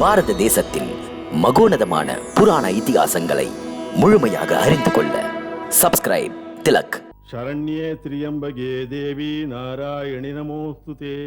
பாரத தேசத்தில் மகோனதமான புராண இதிகாசங்களை முழுமையாக அறிந்து கொள்ள சப்ஸ்கிரைப் திலக். சரண்யே திரியம்பகே தேவி நாராயணி நமோஸ்துதே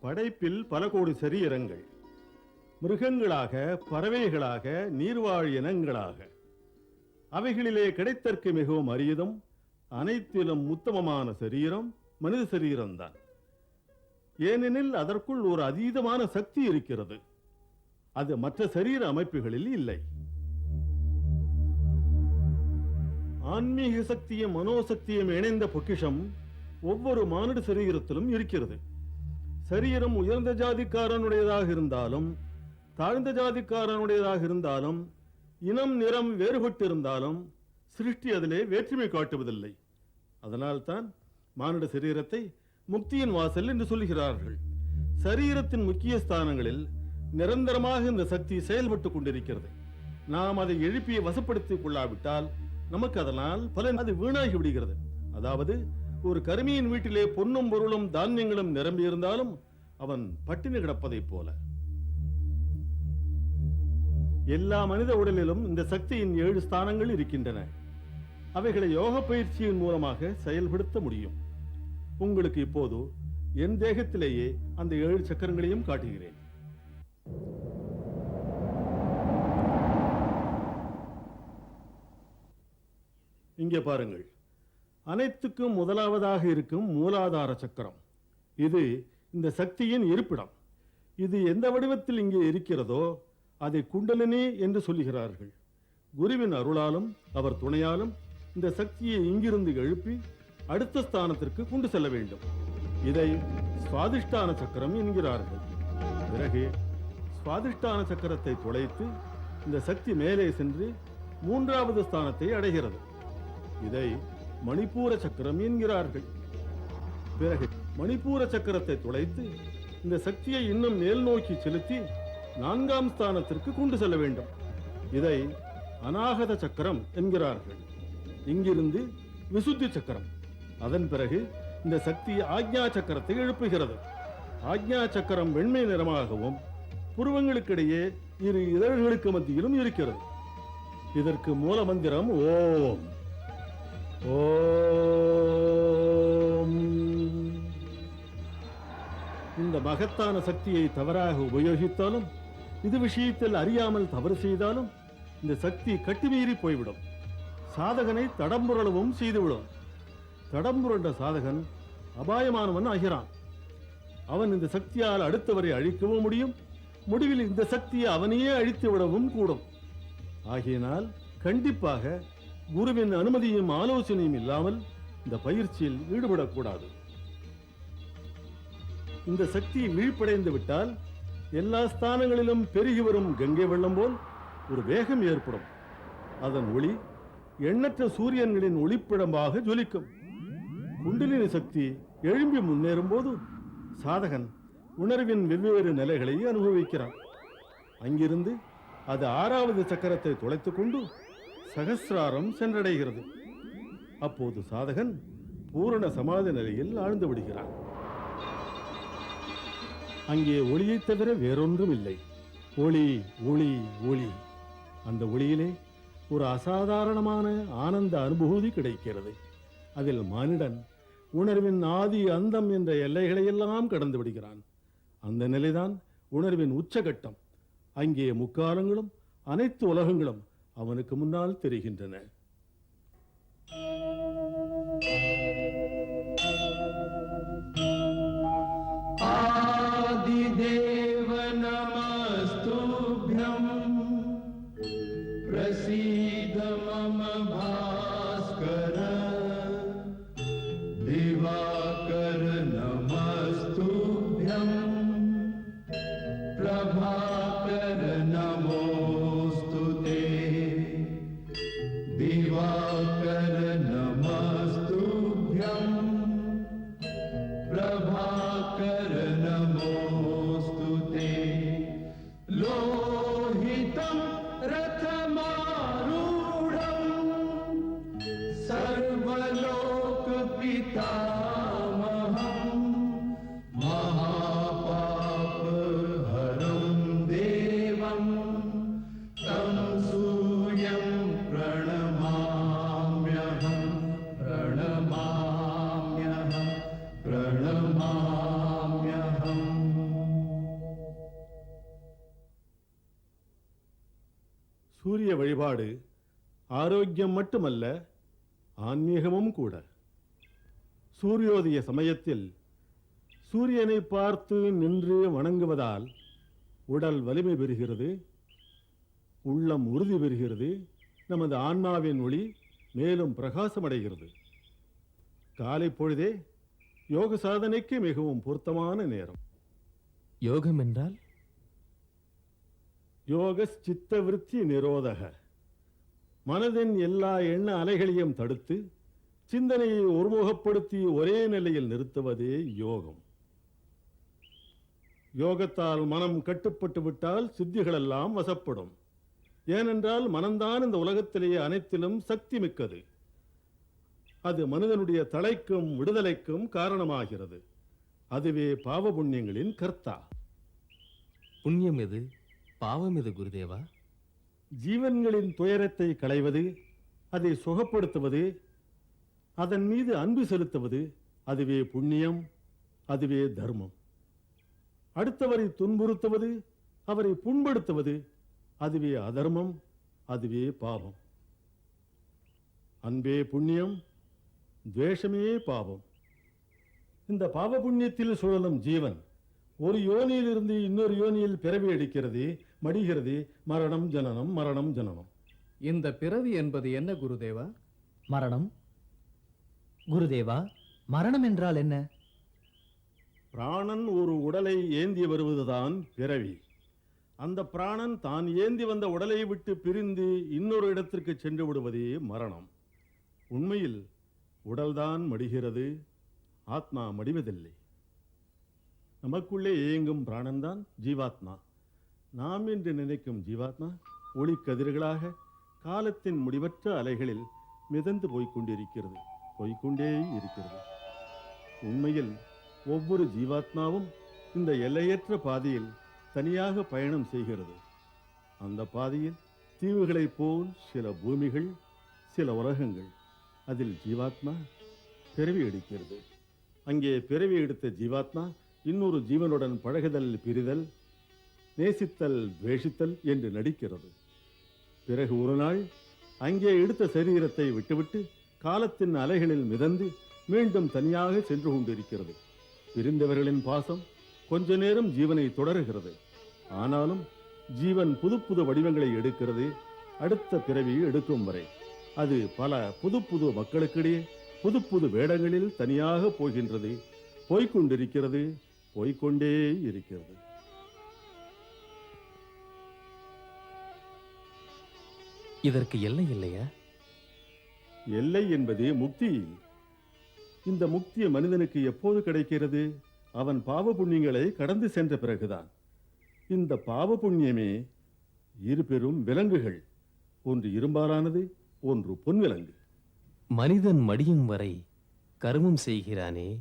படைப்பில் பல கோடி சரீரங்கள் மிருகங்களாக பறவைகளாக நீர்வாழ் இனங்களாக. அவைகளிலே கிடைத்தற்கு மிகவும் அரியதும் அனைத்திலும் உத்தமமான சரீரம் மனித சரீரம்தான் ஏனெனில் அதற்குள் ஒரு அதீதமான சக்தி இருக்கிறது. அது மற்ற சரீர அமைப்புகளில் இல்லை. ஆன்மீக சக்தியும் மனோசக்தியும் இணைந்த பொக்கிஷம் ஒவ்வொரு மானிட சரீரத்திலும் இருக்கிறது. சரீரம் உயர்ந்த ஜாதிக்காரனுடையதாக இருந்தாலும் தாழ்ந்த ஜாதிக்காரனுடையதாக இருந்தாலும் இனம் நிறம் வேறுபட்டிருந்தாலும் சிருஷ்டி அதிலே வேற்றுமை காட்டுவதில்லை. அதனால்தான் மானுட சரீரத்தை முக்தியின் வாசல் என்று சொல்கிறார்கள் சரீரத்தின் முக்கிய ஸ்தானங்களில் நிரந்தரமாக இந்த சக்தி செயல்பட்டுக் கொண்டிருக்கிறது. நாம் அதை எழுப்பிய வசப்படுத்திக் கொள்ளாவிட்டால் நமக்கு அதனால் பலன் அது வீணாகி விடுகிறது. அதாவது ஒரு கருமியின் வீட்டிலே பொன்னும் பொருளும் தானியங்களும் நிரம்பி இருந்தாலும் அவன் பட்டினி கிடப்பதைப் போல. எல்லா மனித உடலிலும் இந்த சக்தியின் ஏழு ஸ்தானங்கள் இருக்கின்றன. அவைகளை யோக பயிற்சியின் மூலமாக செயல்படுத்த முடியும். உங்களுக்கு இப்போது என் தேகத்திலேயே அந்த ஏழு சக்கரங்களையும் காட்டுகிறேன். இங்கே பாருங்கள். அனைத்துக்கும் முதலாவதாக இருக்கும் மூலாதார சக்கரம். இது இந்த சக்தியின் இருப்பிடம். இது எந்த வடிவத்தில் இங்கே இருக்கிறதோ அதை குண்டலினி என்று சொல்லுகிறார்கள். குருவின் அருளாலும் அவர் துணையாலும் இந்த சக்தியை இங்கிருந்து எழுப்பி அடுத்த ஸ்தானத்திற்கு கொண்டு செல்ல வேண்டும். இதை சுவாதிஷ்டான சக்கரம் என்கிறார்கள். பிறகு சுவாதிஷ்டான சக்கரத்தை துளைத்து இந்த சக்தி மேலே சென்று மூன்றாவது ஸ்தானத்தை அடைகிறது. இதை மணிப்பூர சக்கரம் என்கிறார்கள். பிறகு மணிப்பூர சக்கரத்தை துளைத்து இந்த சக்தியை இன்னும் மேல் நோக்கி செலுத்தி நான்காம் ஸ்தானத்திற்கு கொண்டு செல்ல வேண்டும். இதை அநாகத சக்கரம் என்கிறார்கள். இங்கிருந்து விசுத்தி சக்கரம். அதன் பிறகு இந்த சக்தி ஆக்ஞா சக்கரத்தை எழுப்புகிறது. ஆக்ஞா சக்கரம் வெண்மை நிறமாகவும் புருவங்களுக்கிடையே இரு இதழ்களுக்கு மத்தியிலும் இருக்கிறது. இதற்கு மூல மந்திரம் ஓம். ஓம். இந்த மகத்தான சக்தியை தவறாக உபயோகித்தாலும் இது விஷயத்தில் அறியாமல் தவறு செய்தாலும் இந்த சக்தி கட்டுமீறி போய்விடும். சாதகனை தடம்புரளவும் செய்துவிடும். தடம்புரண்ட சாதகன் அபாயமானவன் ஆகிறான். அவன் இந்த சக்தியால் அடுத்தவரை அழிக்கவும் முடியும். முடிவில் இந்த சக்தியை அவனையே அழித்து விடவும் கூடும். ஆகையினால் கண்டிப்பாக குருவின் அனுமதியும் ஆலோசனையும் இல்லாமல் இந்த பயிற்சியில் ஈடுபடக்கூடாது. இந்த சக்தி விழிப்படைந்து விட்டால் எல்லா ஸ்தானங்களிலும் பெருகி வரும் கங்கை வெள்ளம் போல் ஒரு வேகம் ஏற்படும். அதன் ஒளி எண்ணற்ற சூரியன்களின் ஒளிப்பிடமாக ஜொலிக்கும். குண்டலினி சக்தி எழும்பி முன்னேறும் போது சாதகன் உணர்வின் வெவ்வேறு நிலைகளை அனுபவிக்கிறான். அங்கிருந்து அது ஆறாவது சக்கரத்தை துளைத்துக் கொண்டு சகசிராரம் சென்றடைகிறது. அப்போது சாதகன் பூரண சமாதி நிலையில் ஆழ்ந்து விடுகிறான். அங்கே ஒளியைத் தவிர வேறொன்றும் இல்லை ஒளி ஒளி ஒளி. அந்த ஒளியிலே ஒரு அசாதாரணமான ஆனந்த அனுபூதி கிடைக்கிறது. அதில் மானிடன் உணர்வின் ஆதி அந்தம் என்ற எல்லைகளையெல்லாம் கடந்து விடுகிறான். அந்த நிலைதான் உணர்வின் உச்சகட்டம். அங்கே முக்காலங்களும் அனைத்து உலகங்களும் அவனுக்கு முன்னால் தெரிகின்றன. வழிபாடு ஆரோக்கியம் மட்டுமல்ல ஆன்மீகமும் கூட. சூரியோதய சமயத்தில் சூரியனை பார்த்து நின்று வணங்குவதால் உடல் வலிமை பெறுகிறது உள்ளம் உறுதி பெறுகிறது நமது ஆன்மாவின் ஒளி மேலும் பிரகாசமடைகிறது. காலை பொழுதே யோக சாதனைக்கு மிகவும் பொருத்தமான நேரம். யோகம் என்றால்? யோக சித்த விருத்தி நிரோதக. மனதின் எல்லா எண்ண அலைகளையும் தடுத்து சிந்தனையை ஒருமுகப்படுத்தி ஒரே நிலையில் நிறுத்துவதே யோகம். யோகத்தால் மனம் கட்டுப்பட்டு விட்டால் சித்திகளெல்லாம் வசப்படும். ஏனென்றால் மனம்தான் இந்த உலகத்திலேயே அனைத்திலும் சக்தி மிக்கது. அது மனிதனுடைய தலைக்கும் விடுதலைக்கும் காரணமாகிறது. அதுவே பாவ புண்ணியங்களின் கர்த்தா. புண்ணியம் எது? பாவம் எது குருதேவா? ஜீவன்களின் துயரத்தை களைவது அதை சுகப்படுத்துவது அதன் மீது அன்பு செலுத்துவது அதுவே புண்ணியம் அதுவே தர்மம். அடுத்தவரை துன்புறுத்துவது அவரை புண்படுத்துவது அதுவே அதர்மம் அதுவே பாவம். அன்பே புண்ணியம் துவேஷமே பாவம். இந்த பாவ புண்ணியத்தில் சுழலும் ஜீவன் ஒரு யோனியிலிருந்து இன்னொரு யோனியில் பிறவி எடுக்கிறது மடிகிறது மரணம் ஜனனம் மரணம் ஜனனம். இந்த பிறவி என்பது என்ன குருதேவா? மரணம். குருதேவா மரணம் என்றால் என்ன? பிராணன் ஒரு உடலை ஏந்தி வருவதுதான் பிறவி. அந்த பிராணன் தான் ஏந்தி வந்த உடலை விட்டு பிரிந்து இன்னொரு இடத்திற்கு சென்று விடுவதே மரணம். உண்மையில் உடல்தான் மடிகிறது ஆத்மா மடிவதில்லை. நமக்குள்ளே இயங்கும் பிராணன்தான் ஜீவாத்மா. நாம் என்று நினைக்கும் ஜீவாத்மா ஒளிக்கதிர்களாக காலத்தின் முடிவற்ற அலைகளில் மிதந்து போய்கொண்டிருக்கிறது போய்கொண்டே போய்க்கொண்டே இருக்கிறது. உண்மையில் ஒவ்வொரு ஜீவாத்மாவும் இந்த எல்லையற்ற பாதையில் தனியாக பயணம் செய்கிறது. அந்த பாதையில் தீவுகளைப் போல் சில பூமிகள் சில உலகங்கள். அதில் ஜீவாத்மா பிறவி எடுக்கிறது. அங்கே பிறவி எடுத்த ஜீவாத்மா இன்னொரு ஜீவனுடன் பழகுதல் பிரிதல் நேசித்தல் வேஷித்தல் என்று நடிக்கிறது. பிறகு ஒரு நாள் அங்கே எடுத்த சரீரத்தை விட்டுவிட்டு காலத்தின் அலைகளில் மிதந்து மீண்டும் தனியாக சென்று கொண்டிருக்கிறது. பிரிந்தவர்களின் பாசம் கொஞ்ச நேரம் ஜீவனை தொடருகிறது. ஆனாலும் ஜீவன் புது புது வடிவங்களை எடுக்கிறது அடுத்த பிறவி எடுக்கும் வரை. அது பல புது புது மக்களுக்கிடையே புது புது வேடங்களில் தனியாக போகின்றது போய்கொண்டிருக்கிறது போய்க்கொண்டே இருக்கிறது. இதற்கு எல்லை இல்லையா? எல்லை என்பது முக்தி. இந்த முக்தி மனிதனுக்கு எப்போது கிடைக்கிறது? அவன் பாவ புண்ணியங்களை கடந்து சென்ற பிறகுதான். இந்த பாவ புண்ணியமே இரு பெரும் விலங்குகள். ஒன்று இரும்பாலானது ஒன்று பொன்விலங்கு. மனிதன் மடியும் வரை கர்மம் செய்கிறானே.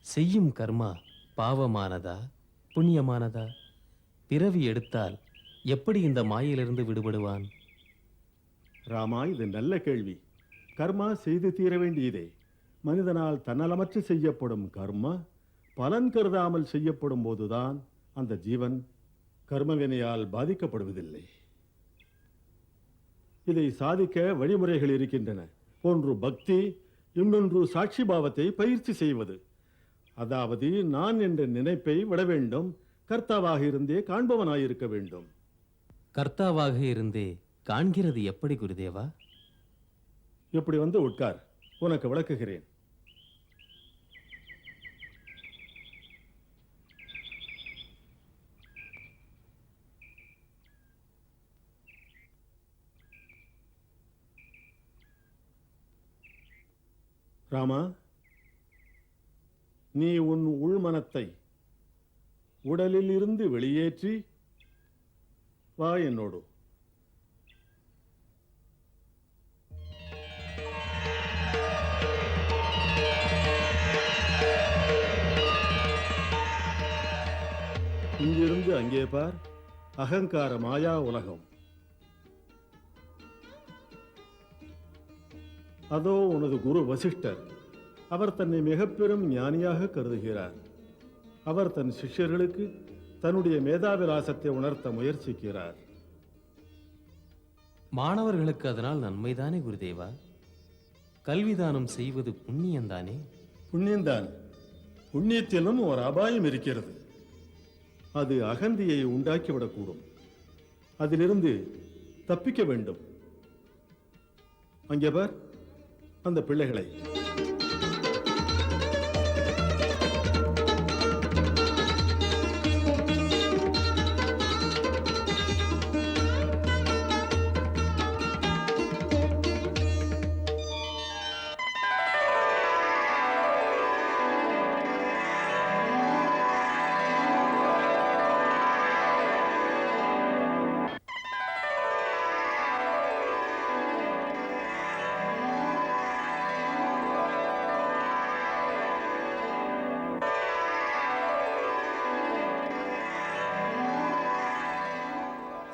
செய்யும் கர்மா பாவமானதா புண்ணியமானதா? பிறவி எடுத்தால் எப்படி இந்த மாயிலிருந்து விடுபடுவான்? ராமா இது நல்ல கேள்வி. கர்மா செய்து தீர வேண்டியதே. மனிதனால் தன்னலமற்று செய்யப்படும் கர்மா பலன் கருதாமல் செய்யப்படும் போதுதான் அந்த ஜீவன் கர்மவினையால் பாதிக்கப்படுவதில்லை. இதை சாதிக்க வழிமுறைகள் இருக்கின்றன. ஒன்று பக்தி இன்னொன்று சாட்சி பாவத்தை பயிற்சி செய்வது. அதாவது நான் என்ற நினைப்பை விட வேண்டும். கர்த்தாவாக இருந்தே காண்பவனாயிருக்க வேண்டும். கர்த்தாவாக இருந்தே காண்கிறது எப்படி குருதேவா? இப்படி வந்து உட்கார். உனக்கு விளக்குகிறேன். ராமா நீ உன் உள்மனத்தை உடலில் இருந்து வெளியேற்றி வா என்னோடு. இங்கிருந்து அங்கே பார் அகங்கார மாயா உலகம். அதோ உனது குரு வசிஷ்டர் அவர் தன்னை மிக பெரும் ஞானியாக கருதுகிறார். அவர் தன் சிஷ்யர்களுக்கு தன்னுடைய மேதாவிலாசத்தை உணர்த்த முயற்சிக்கிறார். மாணவர்களுக்கு அதனால் நன்மைதானே குருதேவா? கல்விதானம் செய்வது புண்ணியந்தானே புண்ணியந்தான் புண்ணியத்திலும் ஒரு அபாயம் இருக்கிறது. அது அகந்தியை உண்டாக்கிவிடக்கூடும். அதிலிருந்து தப்பிக்க வேண்டும். அங்கே பார் அந்த பிள்ளைகளை.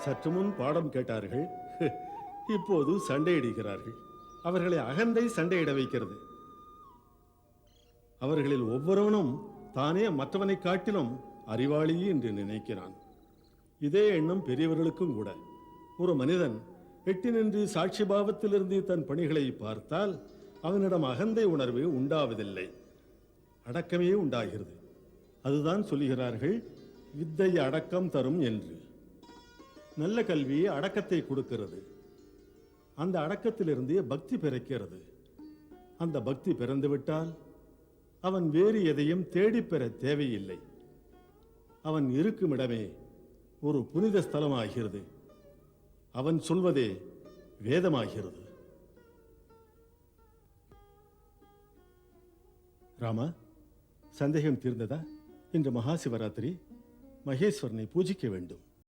சற்று முன் பாடம் கேட்டார்கள். இப்போது சண்டையிடுகிறார்கள். அவர்களை அகந்தை சண்டையிட வைக்கிறது. அவர்களில் ஒவ்வொருவனும் தானே மற்றவனை காட்டிலும் அறிவாளி என்று நினைக்கிறான். இதே எண்ணம் பெரியவர்களுக்கும் கூட. ஒரு மனிதன் எட்டி நின்று சாட்சி பாவத்திலிருந்து தன் பணிகளை பார்த்தால் அவனிடம் அகந்தை உணர்வு உண்டாவதில்லை. அடக்கமே உண்டாகிறது. அதுதான் சொல்லுகிறார்கள் வித்தை அடக்கம் தரும் என்று. நல்ல கல்வி அடக்கத்தை கொடுக்கிறது. அந்த அடக்கத்திலிருந்து பக்தி பிறக்கிறது. அந்த பக்தி பிறந்துவிட்டால் அவன் வேறு எதையும் தேடிப் பெற தேவையில்லை. அவன் இருக்கும் இடமே ஒரு புனித ஸ்தலமாகிறது. அவன் சொல்வதே வேதமாகிறது. ராமா சந்தேகம் தீர்ந்ததா? இன்று மகாசிவராத்திரி மகேஸ்வரனை பூஜிக்க வேண்டும்.